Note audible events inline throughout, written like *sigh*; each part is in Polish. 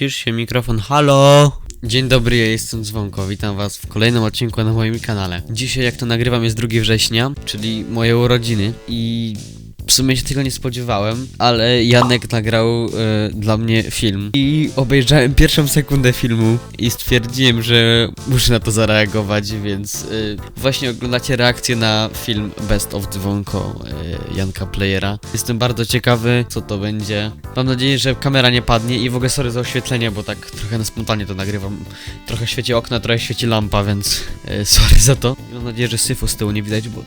Ścisz się mikrofon, halo! Dzień dobry, ja jestem Dzwonko, witam was w kolejnym odcinku na moim kanale. Dzisiaj jak to nagrywam jest 2 września, czyli moje urodziny i w sumie się tego nie spodziewałem, ale Janek nagrał e, dla mnie film i obejrzałem pierwszą sekundę filmu i stwierdziłem, że muszę na to zareagować, więc e, właśnie oglądacie reakcję na film Best of Dzwonko e, Janka Playera. Jestem bardzo ciekawy, co to będzie. Mam nadzieję, że kamera nie padnie i w ogóle sorry za oświetlenie, bo tak trochę na spontanie to nagrywam. Trochę świeci okna, trochę świeci lampa, więc e, sorry za to. Mam nadzieję, że syfu z tyłu nie widać, bo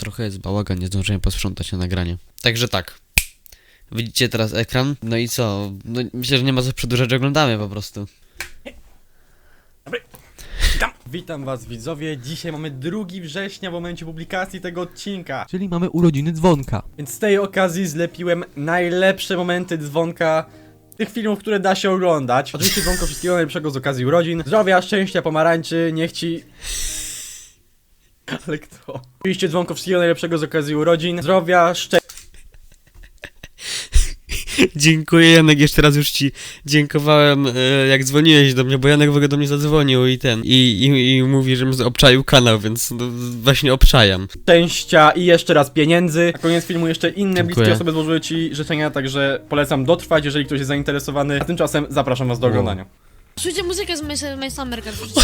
trochę jest bałagan, nie zdążyłem posprzątać na nagranie. Także tak. Widzicie teraz ekran? No i co? No, myślę, że nie ma co przedłużać, oglądamy po prostu. Witam was widzowie, dzisiaj mamy 2 września w momencie publikacji tego odcinka Czyli mamy urodziny dzwonka. Więc z tej okazji zlepiłem najlepsze momenty dzwonka tych filmów, które da się oglądać Oczywiście dzwonko wszystkiego najlepszego z okazji urodzin Zdrowia, szczęścia, pomarańczy, niech ci... Ale kto? Oczywiście dzwonko wszystkiego najlepszego z okazji urodzin Zdrowia, szczęścia Dziękuję Janek, jeszcze raz już ci dziękowałem e, jak dzwoniłeś do mnie, bo Janek w ogóle do mnie zadzwonił i ten, i, i, i mówi, żebym obczaił kanał, więc no, właśnie obczajam. szczęścia i jeszcze raz pieniędzy. Na koniec filmu jeszcze inne Dziękuję. bliskie osoby złożyły ci życzenia, także polecam dotrwać, jeżeli ktoś jest zainteresowany. A tymczasem zapraszam was do oglądania. Słyszycie muzykę z My, Summer Girl. *laughs*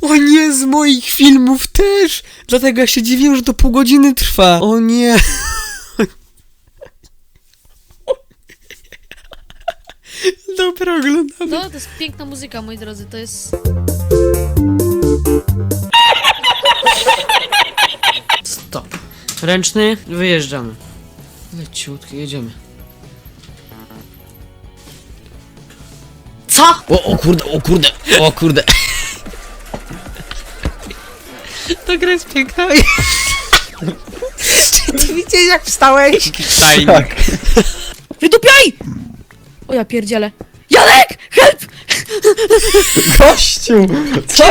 O nie, z moich filmów też! Dlatego ja się dziwię, że to pół godziny trwa. O nie! Dobra, oglądamy. No, to jest piękna muzyka, moi drodzy, to jest... Stop. Ręczny, wyjeżdżamy. Leciutko, jedziemy. Co? O, o kurde, o kurde, o kurde. To gra jest piękna. Czy ty widzisz jak wstałeś? Tajnik. Wydupiaj! O ja pierdzielę. Janek! Help! Gościu! Co?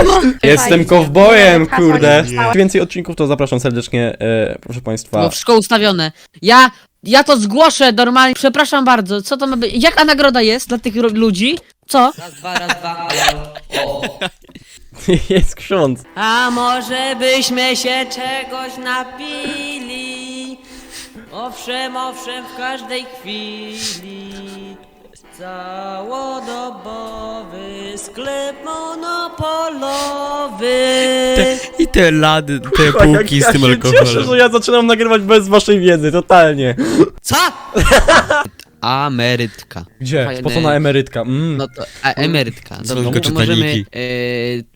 Jestem kowbojem, kurde. Więcej odcinków to zapraszam serdecznie, e, proszę państwa. No wszystko ustawione. Ja, ja to zgłoszę normalnie. Przepraszam bardzo, co to ma być? Jaka nagroda jest dla tych ro- ludzi? Co? Raz, dwa, raz, dwa. *laughs* Jest ksiądz. A może byśmy się czegoś napili? Owszem, owszem, w każdej chwili. Całodobowy sklep monopolowy. I te lady, te Jak półki ja z tym się alkoholem. Cieszę, że ja zaczynam nagrywać bez waszej wiedzy, totalnie. Co? *laughs* Amerytka. Gdzie? Fajne. Spocona emerytka. Mm. No to a, emerytka. Co Dobrze, tylko to czyta możemy niki. e,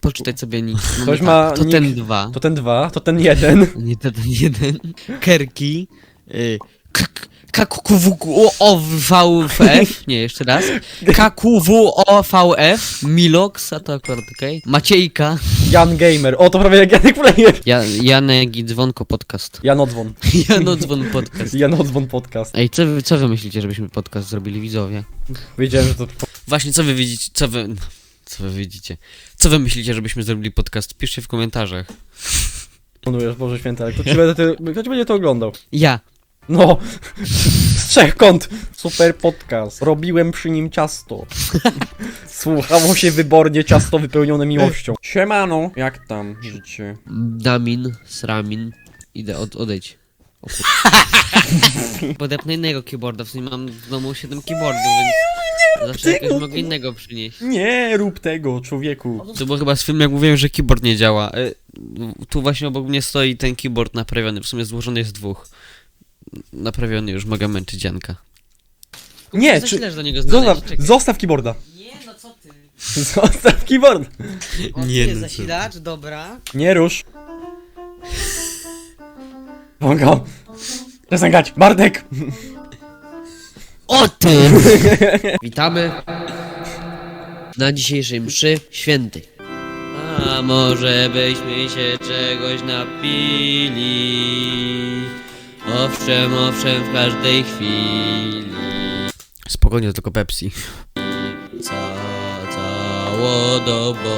poczytać sobie niki. Mamy Ktoś tak, ma To nick- ten dwa. To ten dwa, to ten jeden. Nie to ten jeden. Kerki. y, k- k- KQWOVF. Nie, jeszcze raz. KQWOVF. Milox, a to akurat okej. Maciejka. Jan Gamer. O, to prawie jak Janek Player. Ja, Janek i Dzwonko podcast. *laughs* Jan Odzwon. Jano Dzwon podcast. Jan Odzwon podcast. Ej, co wy, co wy myślicie, żebyśmy podcast zrobili widzowie? Wiedziałem, że to... Właśnie, co wy widzicie, co wy... Co wy widzicie? Co wy myślicie, żebyśmy zrobili podcast? Piszcie w komentarzach. Planujesz, Boże Święte, ale kto ci, ty, kto ci będzie to oglądał? Ja. No, *laughs* z trzech kąt. Super podcast. Robiłem przy nim ciasto. *laughs* Słuchało się wybornie ciasto wypełnione miłością. Siemano, jak tam życie? Damin, Sramin. Idę, od, odejdź. O kur... *laughs* Podepnę innego keyboarda, w sumie mam w domu 7 keyboardów, więc... Zawsze jakoś mogę innego przynieść. Nie rób tego, człowieku. To było chyba z filmu, jak mówiłem, że keyboard nie działa. Y, Tu właśnie obok mnie stoi ten keyboard naprawiony, w sumie złożony jest z dwóch. Naprawiony już, mogę męczyć Janka. Nie, czy... do niego znaleźć, Zostaw, czekaj. zostaw keyboarda. Nie, no co ty? Zostaw keyboard. O, Nie, no co zasilacz, dobra. Nie rusz. Przestań grać. Bartek. O ty! *laughs* Witamy na dzisiejszej mszy świętej. A może byśmy się czegoś napili? Owszem, owszem, w każdej chwili. Spokojnie, to tylko Pepsi. Ca całodobowy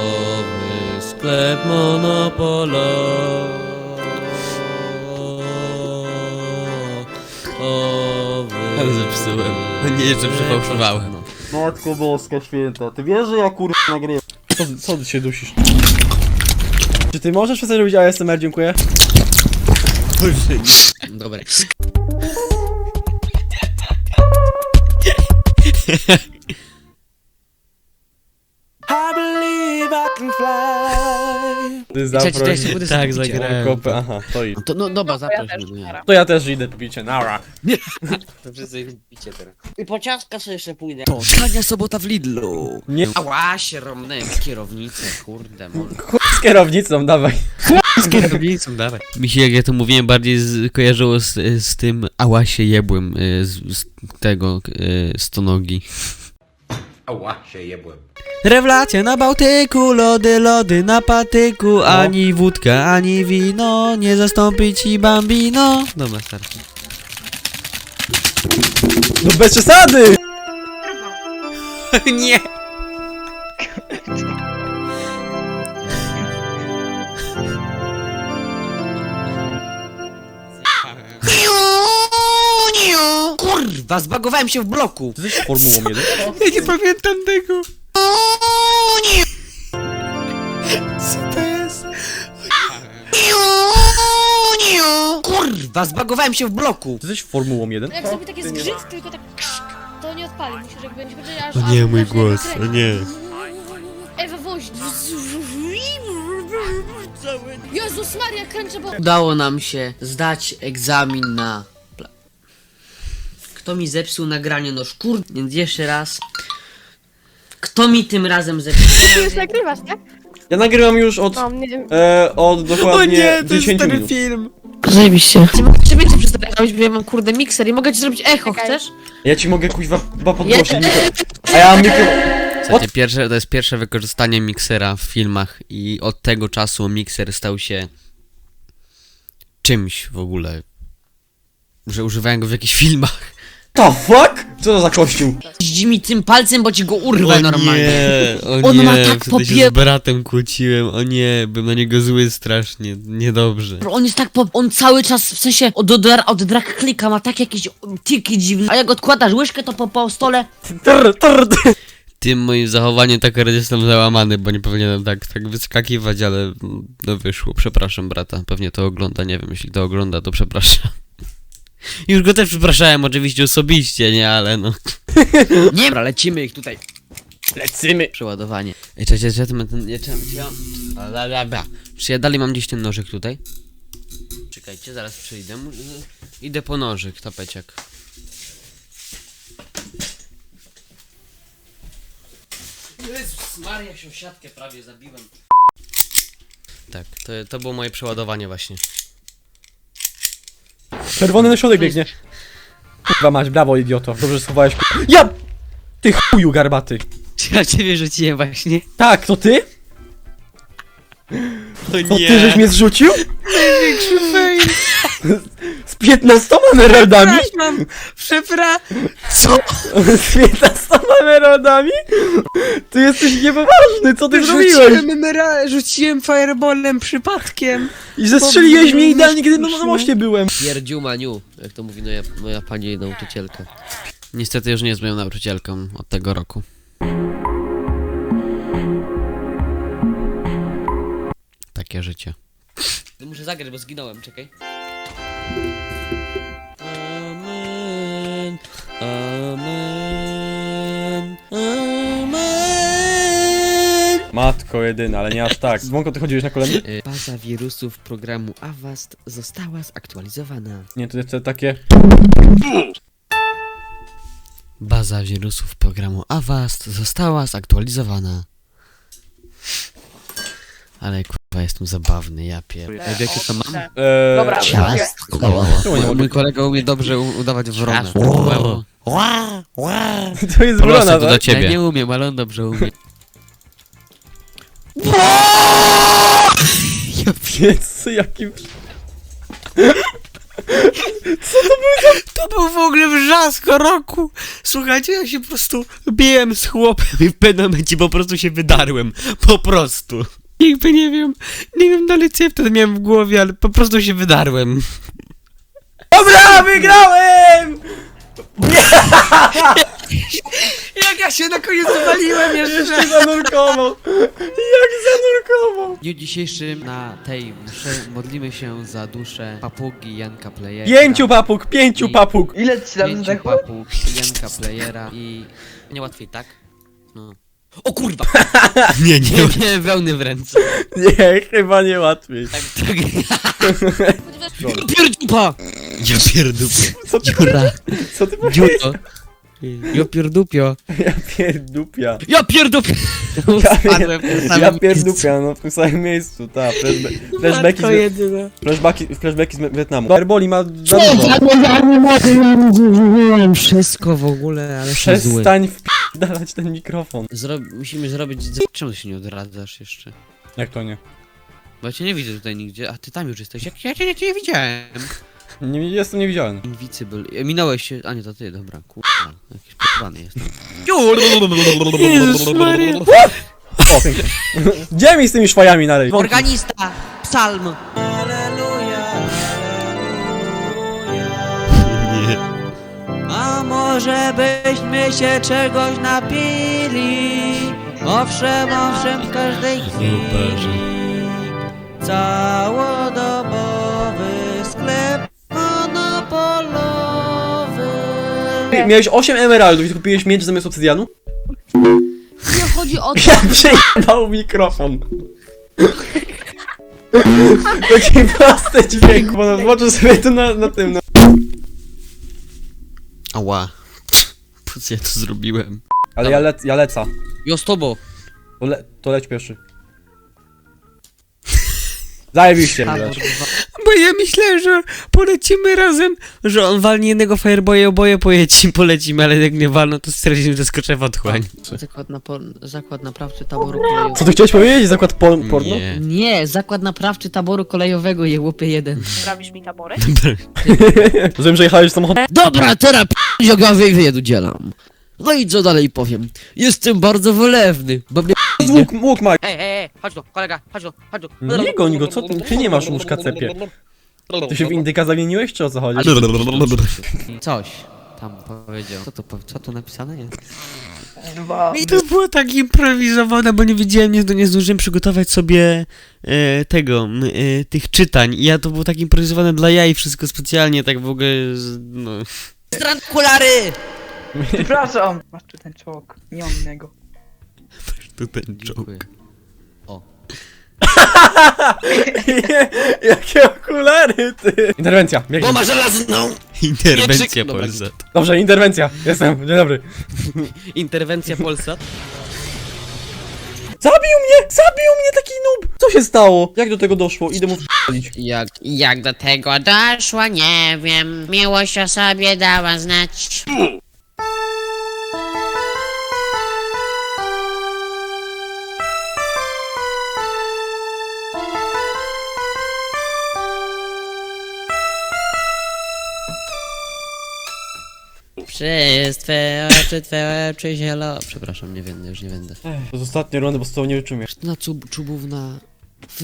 sklep monopolowy. Ale zepsułem. Nie, jeszcze przefałszowałem. Matko Boska Święta, ty wiesz, że ja kurwa nagrywam? Co, co ty się dusisz? Czy ty możesz przestać robić ASMR, dziękuję? Dobra. Ty Cześć, cześć, zaproś... Tak, sobie zagrałem. Kopę, aha, to idź. To, no dobra, No, zaproś też, mnie. nara. To ja też idę, pobicie, nara. To wszyscy picie teraz. I po ciastka sobie jeszcze pójdę. To tania sobota w Lidlu. Nie, Ała, się romnęłem w kierownicę, kurde, mon. chuj z kierownicą, dawaj. Z kierownicą, dawaj. Mi się, jak ja to mówiłem, bardziej z, kojarzyło z, z tym ała się jebłem y, z, z tego, y, z to nogi. Ała, się jebłem. Rewelacja na Bałtyku, lody, lody na patyku, ani wódka, ani wino, nie zastąpi ci bambino. Dobra, starczy. No bez przesady! *laughs* Nie! Kurwa, zbagowałem się w bloku. Ty jesteś Formułą 1? Ja nie pamiętam tego. Co to jest? Kurwa, zbagowałem się w bloku. Ty jesteś Formułą 1? Jak zrobi takie zgrzyt, tylko tak krzyk, to nie odpali. Musisz jakby nie powiedzieć aż... O aż nie, mój głos, o nie. Ewa woź. Jezus Maria, kręczę, bo... Udało nam się zdać egzamin na... pla- Kto mi zepsuł nagranie, no szkur... Więc jeszcze raz... Kto mi tym razem zepsuł? Ty już nagrywasz, tak? Ja nagrywam już od, No, nie wiem. e, od dokładnie 10 minut. film. Zajebiście. Czy będziecie przestać robić, bo ja mam kurde mikser i mogę ci zrobić echo, Czekaj. chcesz? Ja ci mogę kuźwa chyba podgłosić mikro. A ja mam mikro... Słuchajcie, pierwsze, to jest pierwsze wykorzystanie miksera w filmach i od tego czasu mikser stał się czymś w ogóle, że używałem go w jakichś *laughs* filmach. The fuck? Co to za kościół? Jeździ mi tym palcem, bo ci go urwę normalnie. nie, o On nie, ma tak wtedy się popie- z bratem kłóciłem, o nie, byłem na niego zły strasznie, niedobrze. On jest tak po... On cały czas, w sensie, od, od, od drag klika ma tak jakieś tiki dziwne. A jak odkładasz łyżkę, to po, po stole... Trr, trr, trr. Tym moim zachowaniem tak jestem załamany, bo nie powinienem tak, tak wyskakiwać, ale no wyszło. Przepraszam brata, pewnie to ogląda, nie wiem, jeśli to ogląda, to przepraszam. *laughs* Już go też przepraszałem oczywiście osobiście, nie, ale no. Nie, *laughs* dobra, lecimy ich tutaj. Lecymy. Przeładowanie. Ej, czekaj, czekaj, ten, ten, ja, czy ja, la, la, la. Czy ja dalej mam gdzieś ten nożyk tutaj? Czekajcie, zaraz przyjdę. Idę po nożyk, tapeciak. Jezus Maria, się siatkę prawie zabiłem. Tak, to, to było moje przeładowanie właśnie. Czerwony na środek biegnie. Kurwa mać, brawo idioto. Dobrze że schowałeś ku... Ja! Ty chuju garbaty. Ja ciebie rzuciłem właśnie. Tak, to ty? O To ty żeś mnie zrzucił? Z *laughs* 15 emeraldami? Przepra... Z 15 emeraldami? Ty jesteś niepoważny, co ty zrobiłeś? emera- rzuciłem fireballem przypadkiem. I zestrzeliłeś mnie idealnie, kiedy na moście byłem. Pierdziu maniu, jak to mówi moja, moja pani nauczycielka. Niestety już nie jest moją nauczycielką od tego roku. Takie życie. Muszę zagrać, bo zginąłem, czekaj. Amen, amen. Matko jedyna, ale nie aż tak. *laughs* Dzwonko, ty chodziłeś na kolędy? Y, Baza wirusów programu Avast została zaktualizowana. Nie, to jest to takie... Baza wirusów programu Avast została zaktualizowana. Ale kurwa jestem zabawny, ja pier... Ej, Wiecie co mam? Eee, Dobra, Ciastko. Mój kolega umie dobrze u- udawać wronę. *laughs* To jest brona, to do tak? ciebie. Ja nie umiem, ale on dobrze umie. *laughs* Jezu, jakim... *laughs* To był w ogóle wrzask roku. Słuchajcie, ja się po prostu biłem z chłopem i w pewnym momencie po prostu się wydarłem. Po prostu. Jakby nie wiem, nie wiem dalej co ja wtedy miałem w głowie, ale po prostu się wydarłem. Dobra, wygrałem! Jak ja się na koniec dowaliłem *laughs* jeszcze! Jeszcze zanurkował! Jak zanurkował! W dniu dzisiejszym na tej mszy modlimy się za duszę papugi Janka Playera. Pięciu papug, pięciu papug! Ile ci tam Pięciu zdechło? papug Janka Playera i... Niełatwiej, tak? No. O kurwa! *laughs* nie, nie, nie, wełny w ręce. Nie, chyba nie łatwiej. Tak, tak. Ponieważ Pierdupa! Ja pierdupię. Co ty, Dziura. co ty powiedziałeś? Dziuro. Ja pierdupio. Ja pierdupia. Ja pierdupię! *laughs* Ja, Spadłem w tym pier... samym ja miejscu. pierdupia, no w tym samym miejscu, tak. Flashba- *laughs* Flashbacki, To z... jedyne. flashbacki, flashbacki z Wietnamu. Herboli ma za dużo. Wszystko w ogóle, ale się zły. Przestań wpierdalać ten mikrofon. Zro... Musimy zrobić... z- Czemu się nie odradzasz jeszcze? Jak to nie? Bo ja cię nie widzę tutaj nigdzie, a ty tam już jesteś. Jak ja cię nie, nie widziałem. Nie jestem niewidzialny. Invisible. E, Minąłeś się. A nie, to ty, dobra. Kurwa. Jakiś podwany jestem. Jezus Maria. O, pięknie. Gdzie mi z tymi szwajami dalej? Organista! Psalm! Nie. A może byśmy się czegoś napili? Owszem, owszem, w każdej chwili. Całodobowy Miałeś 8 emeraldów i kupiłeś miecz zamiast obsydianu? nie chodzi o to, Ja przejebał mikrofon. Taki prosty dźwięk, bo zobaczę sobie to na, na tym, na... Ała. Po co ja to zrobiłem? Ale ja, le, ja leca. Jo z tobą. To, le, to leć pierwszy. Zajebiście, Milasz. Bo ja myślałem, że polecimy razem, że on walnie jednego fireboya, oboje polecimy, polecimy, ale jak nie walno, to stracimy zaskoczę w otchłań. Zakład, napo- zakład naprawczy taboru kolejowego. Co ty chciałeś powiedzieć? Zakład por, porno? Nie. Nie, zakład naprawczy taboru kolejowego je łupie jeden. *laughs* Sprawisz mi tabory? *laughs* Rozumiem, że jechałeś samochodem. Dobra, teraz p***ogawy i wyjedu dzielam. No i co dalej powiem? Jestem bardzo wylewny, bo mnie Łuk, łuk ma. Ej, ej, ej, chodź tu, kolega, chodź tu, chodź tu. Nie goń go, co ty? Ty nie masz łóżka cepie. Ty się w indyka zamieniłeś, czy o co chodzi? Coś tam powiedział. Co to, po- co tu napisane jest? Dwa. I to było tak improwizowane, bo nie wiedziałem, nie, nie zdążyłem przygotować sobie e, tego, m, e, tych czytań. I ja to było tak improwizowane dla jaj, wszystko specjalnie, tak w ogóle, z- no... Stran okulary! Przepraszam. Masz tu ten czołg. Nie mam innego. Tu ten Dziękuję. *laughs* Jakie okulary, ty! Interwencja, biegnij. ma żelazną! Interwencja Dobra. Polsat. Dobrze, interwencja. Jestem, dzień dobry. *laughs* Interwencja Polsat. Zabił mnie! Zabił mnie taki noob! Co się stało? Jak do tego doszło? Idę mu wpalić. Jak? Jak do tego doszło, nie wiem. Miłość o sobie dała znać. Przez twe oczy, twe oczy zielo... Przepraszam, nie będę, już nie będę. To jest ostatnie rundy, bo z tobą nie wytrzymię. Na czub, czubówna w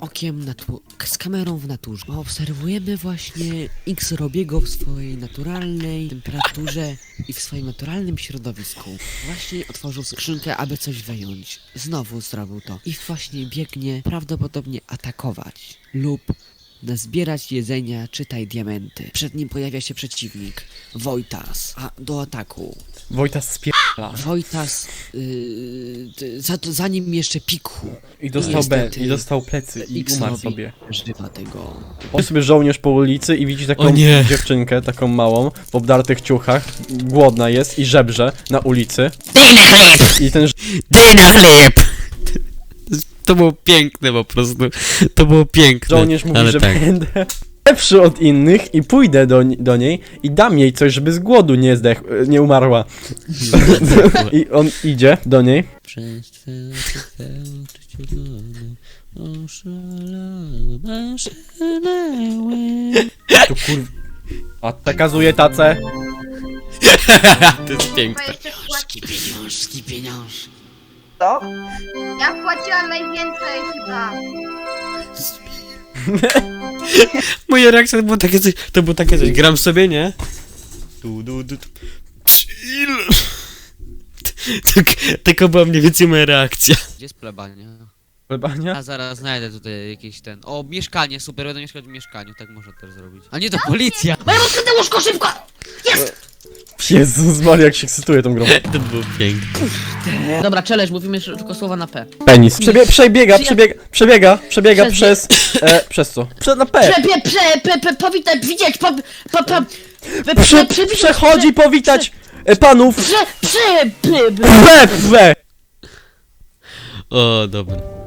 okiem natu- z kamerą w naturze. Obserwujemy właśnie X Robiego w swojej naturalnej temperaturze i w swoim naturalnym środowisku. Właśnie otworzył skrzynkę, aby coś wyjąć. Znowu zrobił to. I właśnie biegnie prawdopodobnie atakować lub zbierać jedzenia, czytaj diamenty. Przed nim pojawia się przeciwnik, Wojtas, a do ataku. Wojta spierdala. Wojtas, yy, za, za nim jeszcze Pikhu. I dostał B, Niestety. i dostał plecy, i X umarł robi sobie. Żywa tego. Chodzi sobie żołnierz po ulicy i widzi taką O nie. dziewczynkę, taką małą, w obdartych ciuchach, głodna jest i żebrze na ulicy. Daj na chleb! I ten ż- Daj na chleb! To było piękne po prostu, to było piękne. żołnierz mówi, ale że tak. będę lepszy od innych i pójdę do, do niej i dam jej coś, żeby z głodu nie zdech, nie umarła. *laughs* I on idzie do niej. Przez twe oczy, twe oczy zielone Oszalałem, oszalałem Tu kur... A przekazuje tacę. *laughs* To jest piękne. Pieniążki, pieniążki, pieniążki. Co? ja płaciłam najwięcej chyba. *laughs* Moja reakcja to było takie coś, to było takie coś, gram sobie, nie? Tu, du, du, tu. Chill. *laughs* Tak, taka była mniej więcej moja reakcja. Gdzie jest plebania? Plebania? A zaraz znajdę tutaj jakieś ten... O, mieszkanie, super, będę mieszkać w mieszkaniu, tak można też zrobić. A nie, to policja! Moje rozkryte łóżko, szybko! Jezus Maria, jak się ekscytuje tą grą. *laughs* To było piękne. Dobra, challenge, mówimy tylko słowa na P. Penis. Przebie przebiega, przebiega, przebiega, przebiega Przez- przez... E, przez co? Prze na P. Prze, prze, prze, prze, prze, powitać, widzieć, po, po, po, prze, Prze prze, przechodzi powitać e, panów. Prze, prze, prze, prze. P, P. O, dobra.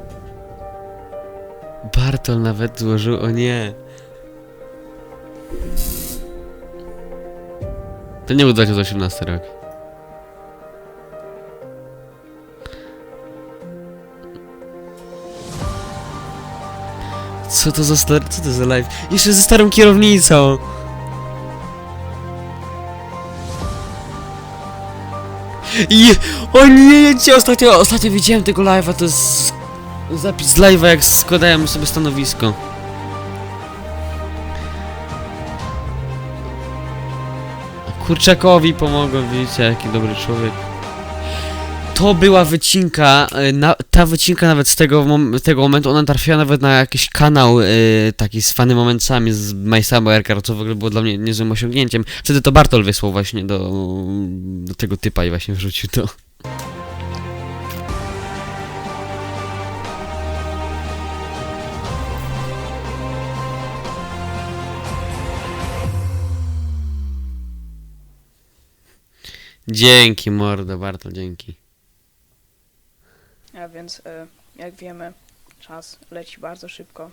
Bartol nawet złożył, o nie. To nie był 2018 rok. Co to za. Co to za live? Jeszcze ze starą kierownicą! I... O nie, ja ostatnio, ostatnio widziałem tego live'a, to jest zapis live'a jak składałem sobie stanowisko. Kurczakowi pomogłem, widzicie, jaki dobry człowiek. To była wycinka, e, na, ta wycinka nawet z tego, mom, tego momentu, ona trafiła nawet na jakiś kanał e, taki z fany momentami z My Summer Car, co w ogóle było dla mnie niezłym osiągnięciem. Wtedy to Bartol wysłał właśnie do, do tego typa i właśnie wrzucił to. Dzięki mordo, Bartol, dzięki. A więc, e, jak wiemy, czas leci bardzo szybko.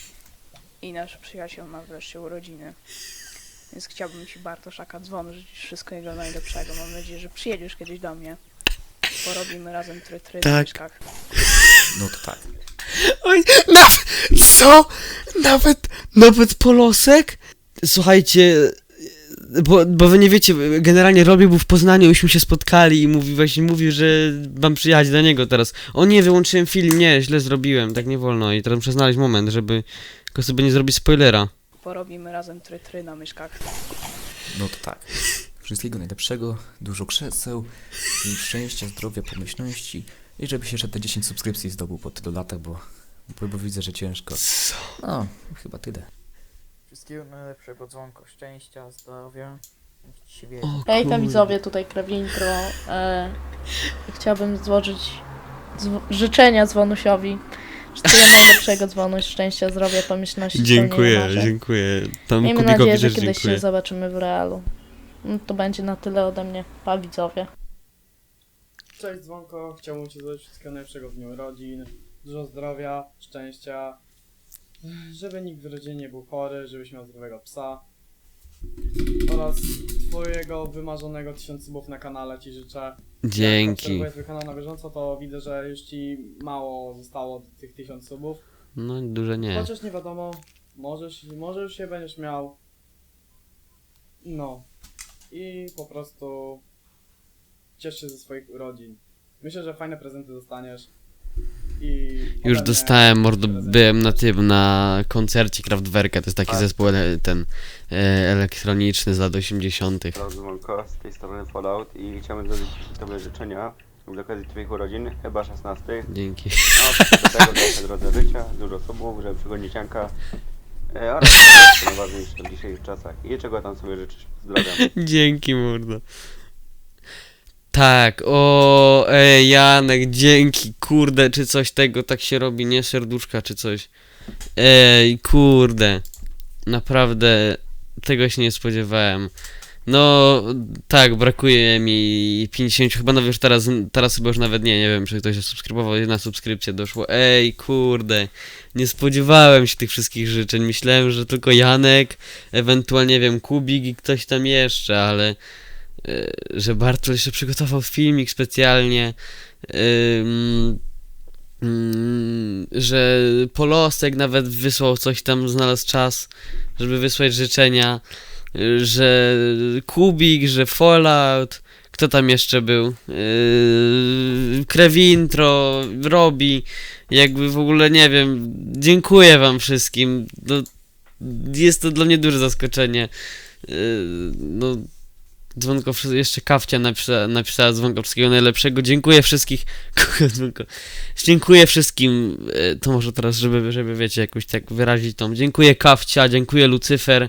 *laughs* I nasz przyjaciel ma wreszcie urodziny. Więc chciałbym Ci Bartoszaka dzwonu życzyć wszystkiego najlepszego. Mam nadzieję, że przyjedziesz kiedyś do mnie. Porobimy razem try-try Tak. myszkach. No to tak. Oj, nawet, co? Nawet, nawet polosek? Słuchajcie, bo, bo wy nie wiecie, generalnie Robbie był w Poznaniu, myśmy się spotkali i mówi, właśnie mówi, że mam przyjechać do niego teraz. O nie, wyłączyłem film, nie, źle zrobiłem, tak nie wolno i teraz muszę znaleźć moment, żeby tylko sobie nie zrobić spoilera. Porobimy razem try-try na myszkach. No to tak. Wszystkiego najlepszego, dużo krzeseł, i szczęścia, zdrowia, pomyślności i żebyś jeszcze te 10 subskrypcji zdobył po tylu latach, bo, bo, bo widzę, że ciężko. No, chyba tyle. Wszystkiego najlepszego, dzwonko, szczęścia, zdrowia. O, Hej, tam widzowie, tutaj Krawintro. E, chciałbym złożyć dzw- życzenia dzwonusiowi. Wszystkiego *laughs* najlepszego, dzwonuś, szczęścia, zdrowia, pomyślności, spełnienia Dziękuję, marzeń. dziękuję. Tam Miejmy Kubikowi nadzieję, że też kiedyś dziękuję. się zobaczymy w realu. No, to będzie na tyle ode mnie. Pa widzowie. Cześć Dzwonko, chciałbym Ci życzyć wszystkiego najlepszego w dniu urodzin, dużo zdrowia, szczęścia, żeby nikt w rodzinie nie był chory, żebyś miał zdrowego psa oraz Twojego wymarzonego 1000 subów na kanale Ci życzę. Jak Dzięki. obserwuję Twój kanał na bieżąco, to widzę, że już Ci mało zostało tych 1000 subów, No, duże nie. chociaż nie wiadomo, możesz, może już się będziesz miał. No. I po prostu ciesz się ze swoich urodzin. Myślę, że fajne prezenty dostaniesz. I Już dostałem, mordo, byłem na tym, na koncercie Kraftwerka, to jest taki Tak. zespół ele, ten e, elektroniczny z lat 80. Halo Dzwonko, z tej strony Fallout i chciałbym złożyć Tobie życzenia z okazji Twoich urodzin, chyba 16. Dzięki. No, do *laughs* tego dalsze drodze życia, dużo subów, żeby przygodzić Janka e, oraz *laughs* to najważniejsze w dzisiejszych czasach. I czego tam sobie życzysz? Zdrowia. Dzięki, mordo. Tak, o, ej, Janek, dzięki, kurde, czy coś tego tak się robi, nie serduszka, czy coś. Ej, kurde, naprawdę, tego się nie spodziewałem. No, tak, brakuje mi 50, chyba nawet już teraz, teraz chyba już nawet nie, nie wiem, czy ktoś subskrybował, jedna subskrypcja doszło. Ej, kurde, nie spodziewałem się tych wszystkich życzeń, myślałem, że tylko Janek, ewentualnie, nie wiem, Kubik i ktoś tam jeszcze, ale że Bartol jeszcze przygotował filmik specjalnie, że Polosek nawet wysłał coś tam, znalazł czas, żeby wysłać życzenia, y, że Kubik, że Fallout, kto tam jeszcze był, yy, Krewintro, Robi, jakby w ogóle nie wiem, dziękuję wam wszystkim, no, jest to dla mnie duże zaskoczenie, no, Dzwonko, jeszcze Kawcia napisa, napisała dzwonko wszystkiego najlepszego. Dziękuję wszystkich. *laughs* Dziękuję wszystkim. e, To może teraz, żeby, żeby wiecie, jakoś tak wyrazić tą. Dziękuję Kawcia, dziękuję Lucyfer.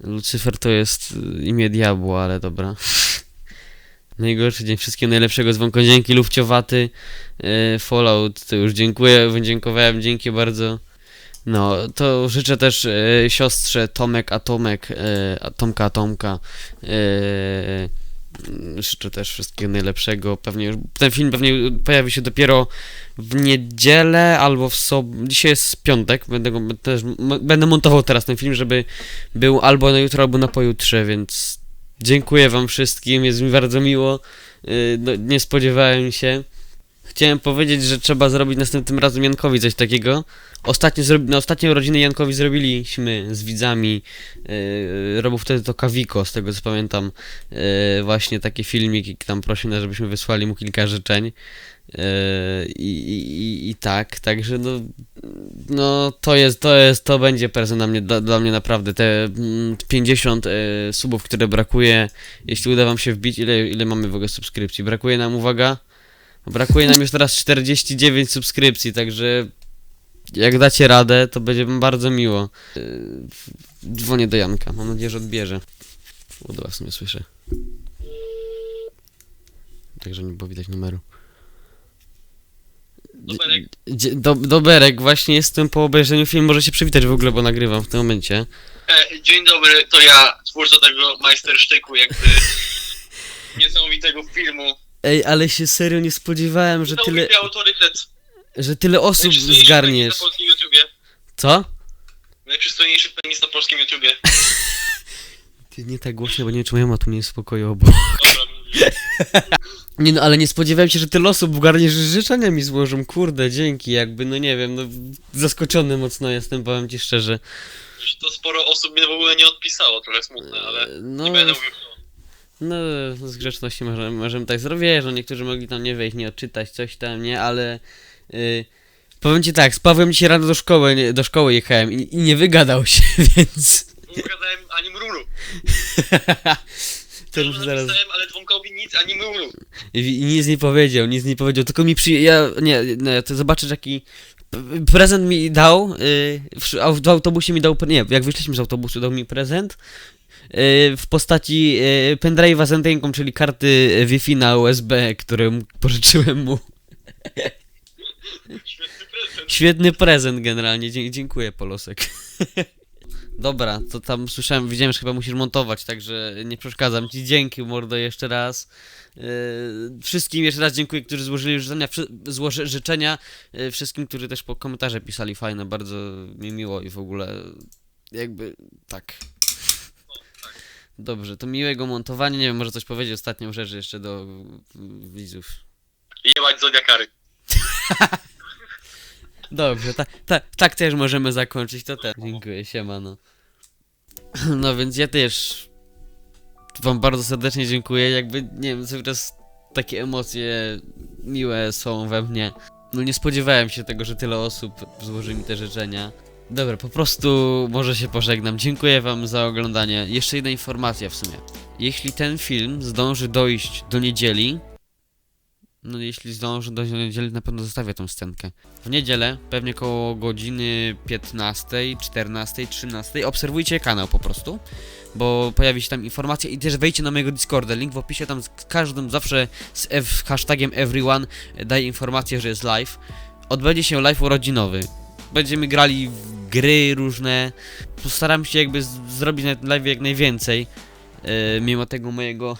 Lucyfer to jest e, imię diabła, ale dobra. *laughs* Najgorszy dzień wszystkiego najlepszego dzwonko. Dzięki Lufciowaty. e, Fallout, to już dziękuję, dziękowałem, dzięki bardzo. No, to życzę też e, siostrze Tomek Atomek, e, a Tomka Atomka. E, mm, życzę też wszystkiego najlepszego. Pewnie już, ten film pewnie pojawi się dopiero w niedzielę albo w sob... Dzisiaj jest piątek, będę, go, też, będę montował teraz ten film, żeby był albo na jutro, albo na pojutrze, więc dziękuję wam wszystkim, jest mi bardzo miło. E, no, nie spodziewałem się. Chciałem powiedzieć, że trzeba zrobić następnym razem Jankowi coś takiego. Ostatnio zrobi, na ostatniej urodziny Jankowi zrobiliśmy z widzami, yy, robił wtedy to Kawiko, z tego co pamiętam, yy, właśnie taki filmik tam prosił nas, żebyśmy wysłali mu kilka życzeń. Yy, i, i, i, tak, także no, no to jest, to jest, to będzie prezent dla mnie, dla, dla mnie naprawdę, te mm, 50 yy, subów, które brakuje, jeśli uda wam się wbić, ile, ile mamy w ogóle subskrypcji, brakuje nam, uwaga, Brakuje nam już teraz 49 subskrypcji, także jak dacie radę, to będzie mi bardzo miło. Yy, Dzwonię do Janka, mam nadzieję, że odbierze. Uda w sumie słyszę. Także nie było widać numeru. Doberek. Dzie- Do, Doberek, właśnie jestem po obejrzeniu filmu, może się przywitać w ogóle, bo nagrywam w tym momencie. E, dzień dobry, to ja, twórca tego majstersztyku, jakby *laughs* niesamowitego filmu. Ej, ale się serio nie spodziewałem, że tyle, Niesamowity autorytet. że tyle osób Najprzystojniejszy zgarniesz. na polskim YouTubie. Co? Najprzystojniejszy penis na polskim YouTubie. *laughs* Ty nie tak głośno, bo nie wiem, czy moja ma tu nie jest spokoju obok. *laughs* Nie no, ale nie spodziewałem się, że tyle osób garnie że życzenia mi złożą, kurde, dzięki, jakby, no nie wiem, no zaskoczony mocno jestem, powiem ci szczerze. Że to sporo osób mnie w ogóle nie odpisało, trochę smutne, ale No, nie będę mówił kto. No z grzeczności możemy, możemy tak zrobić, wiesz, no niektórzy mogli tam nie wejść, nie odczytać, coś tam, nie, ale... Yy, powiem ci tak, z Pawłem dzisiaj rano do szkoły, nie, do szkoły jechałem i, i nie wygadał się, *laughs* więc... Ugadałem ani mruru. *laughs* To już zaraz... Ale dzwonkowi nic, ani mruru. I, I nic nie powiedział, nic nie powiedział, tylko mi przy... Ja, nie, nie, to zobaczysz jaki prezent mi dał, yy, w, w autobusie mi dał, nie, jak wyszliśmy z autobusu, dał mi prezent yy, w postaci yy, pendrive'a z antenką, czyli karty Wi-Fi na USB, którą pożyczyłem mu. Świetny prezent. Świetny prezent generalnie, Dzie dziękuję Polosek. *laughs* Dobra, to tam słyszałem, widziałem, że chyba musisz montować, także nie przeszkadzam ci. Dzięki mordo jeszcze raz. Yy, wszystkim jeszcze raz dziękuję, którzy złożyli życzenia, złoży życzenia. Yy, wszystkim, którzy też po komentarze pisali fajne, bardzo mi miło i w ogóle jakby tak. Dobrze, to miłego montowania. Nie wiem, może coś powiedzieć ostatnią rzecz jeszcze do widzów. Jebać zodiakary. *laughs* Dobrze, tak, ta, tak też możemy zakończyć, to też. Dziękuję, siemano. No więc ja też wam bardzo serdecznie dziękuję, jakby, nie wiem, cały czas takie emocje miłe są we mnie. No nie spodziewałem się tego, że tyle osób złoży mi te życzenia. Dobra, po prostu może się pożegnam. Dziękuję wam za oglądanie. Jeszcze jedna informacja w sumie. Jeśli ten film zdąży dojść do niedzieli, no jeśli zdążę do niedzieli, na pewno zostawię tą scenkę. W niedzielę, pewnie koło godziny 15, 14, 13, obserwujcie kanał po prostu, bo pojawi się tam informacja i też wejdźcie na mojego Discorda, link w opisie, tam z każdym zawsze z F, hashtagiem everyone daje informację, że jest live. Odbędzie się live urodzinowy. Będziemy grali w gry różne, postaram się jakby zrobić na live jak najwięcej, e, mimo tego mojego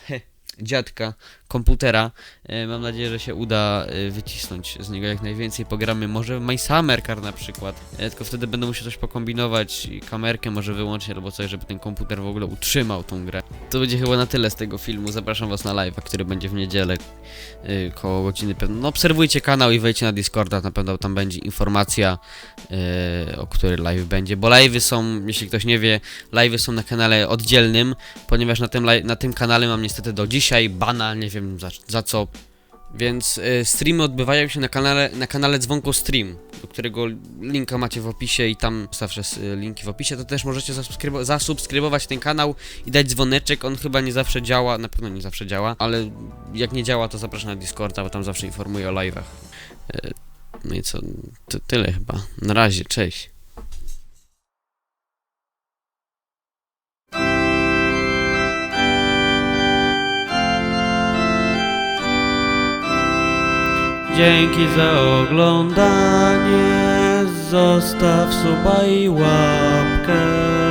dziadka komputera. E, Mam nadzieję, że się uda e, wycisnąć z niego jak najwięcej. Pogramy może My Summer Car na przykład. E, Tylko wtedy będę musiał coś pokombinować kamerkę może wyłączyć albo coś, żeby ten komputer w ogóle utrzymał tą grę. To będzie chyba na tyle z tego filmu. Zapraszam was na live'a, który będzie w niedzielę koło godziny pewno. No obserwujcie kanał i wejdźcie na Discorda, na pewno tam będzie informacja o której live będzie, bo live'y są, jeśli ktoś nie wie, live'y są na kanale oddzielnym, ponieważ na tym, na tym kanale mam niestety do dzisiaj bana, nie wiem za, za co, Więc y, streamy odbywają się na kanale, na kanale Dzwonko Stream, do którego linka macie w opisie i tam zawsze y, linki w opisie, to też możecie zasubskrybo- zasubskrybować ten kanał i dać dzwoneczek, on chyba nie zawsze działa, na pewno nie zawsze działa, ale jak nie działa to zapraszam na Discorda, bo tam zawsze informuję o live'ach. Y, no i co, to tyle chyba. Na razie, cześć. Dzięki za oglądanie, zostaw suba i łapkę.